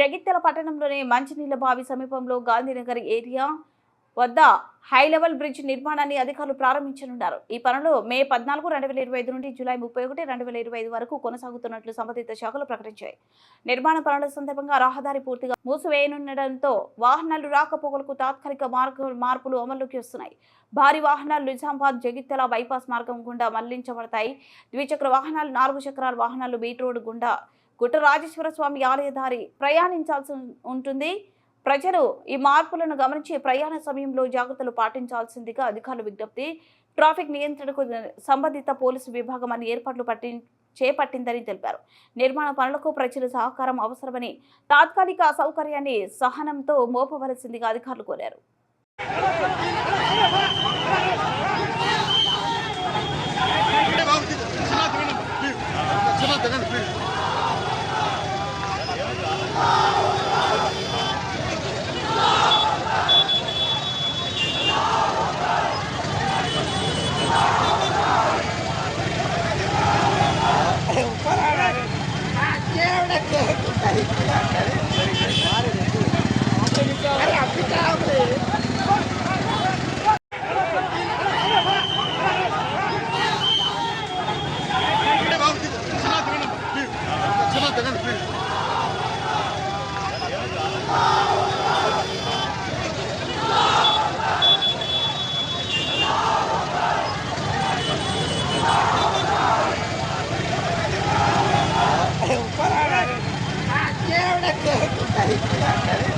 జగిత్యాల పట్టణంలోని మంచినీళ్ళ బావి సమీపంలో గాంధీనగర్ ఏరియా వద్ద హై లెవెల్ బ్రిడ్జ్ నిర్మాణాన్ని అధికారులు ప్రారంభించనున్నారు. ఈ పనులు మే పద్నాలుగు రెండు వేల ఇరవై ఐదు నుండి జూలై ముప్పై ఒకటి రెండు వేల ఇరవై ఐదు వరకు కొనసాగుతున్నట్లు సంబంధిత శాఖలు ప్రకటించాయి. నిర్మాణ పనుల సందర్భంగా రహదారి పూర్తిగా మూసివేయనుండటంతో వాహనాలు రాకపోకలకు తాత్కాలిక మార్గ మార్పులు అమల్లోకి వస్తున్నాయి. భారీ వాహనాలు నిజామాబాద్ జగిత్యాల బైపాస్ మార్గం గుండా మళ్ళించబడతాయి. ద్విచక్ర వాహనాలు నాలుగు చక్రాల వాహనాలు బీట్ రోడ్ గుండా గుట్ట రాజేశ్వర స్వామి ఆలయ దారి ప్రయాణించాల్సి ఉంటుంది. ప్రజలు ఈ మార్పులను గమనించి ప్రయాణ సమయంలో జాగ్రత్తలు పాటించాల్సిందిగా అధికారులు విజ్ఞప్తి. ట్రాఫిక్ నియంత్రణకు సంబంధిత పోలీసు విభాగం అన్ని ఏర్పాట్లు పట్టి చేపట్టిందని తెలిపారు. నిర్మాణ పనులకు ప్రజల సహకారం అవసరమని తాత్కాలిక అసౌకర్యాన్ని సహనంతో మోపవలసిందిగా అధికారులు కోరారు. Yeah.